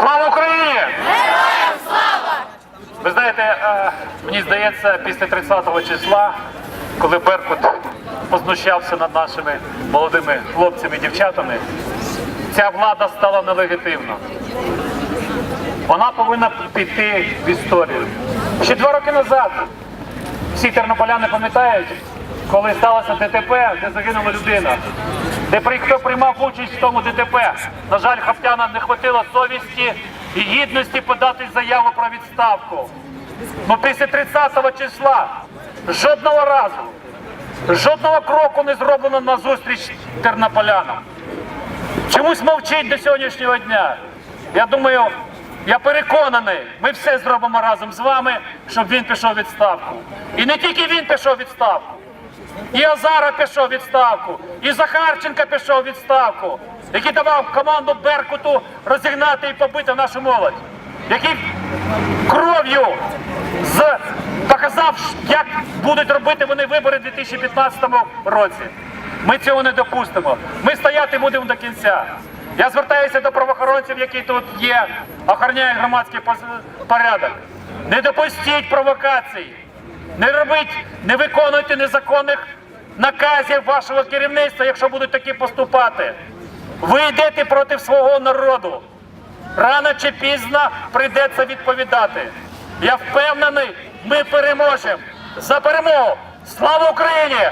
Слава Україні! Героям слава! Ви знаєте, е, мені здається, після 30 числа, коли Беркут познущався над нашими молодими хлопцями і дівчатами, ця влада стала нелегітимна. Вона повинна піти в історію. Ще два роки назад всі тернополяни пам'ятають, коли сталося ДТП, де загинула людина, де хто приймав участь в тому ДТП. На жаль, Хаптяна не хватило совісті і гідності подати заяву про відставку. Ну після 30 числа жодного разу, жодного кроку не зроблено на зустріч тернополянам. Чомусь мовчить до сьогоднішнього дня. Я думаю, я переконаний, ми все зробимо разом з вами, щоб він пішов відставку. І не тільки він пішов відставку. І Азара пішов відставку, і Захарченка пішов відставку, який давав команду Беркуту розігнати і побити нашу молодь, який кров'ю з показав, як будуть робити вони вибори в 2015 році. Ми цього не допустимо. Ми стояти будемо до кінця. Я звертаюся до правоохоронців, які тут є, охороняють громадський порядок. Не допустіть провокацій. Не робіть, не виконуйте незаконних наказів вашого керівництва, якщо будуть такі поступати. Ви йдете проти свого народу. Рано чи пізно прийдеться відповідати. Я впевнений, ми переможемо. За перемогу! Слава Україні!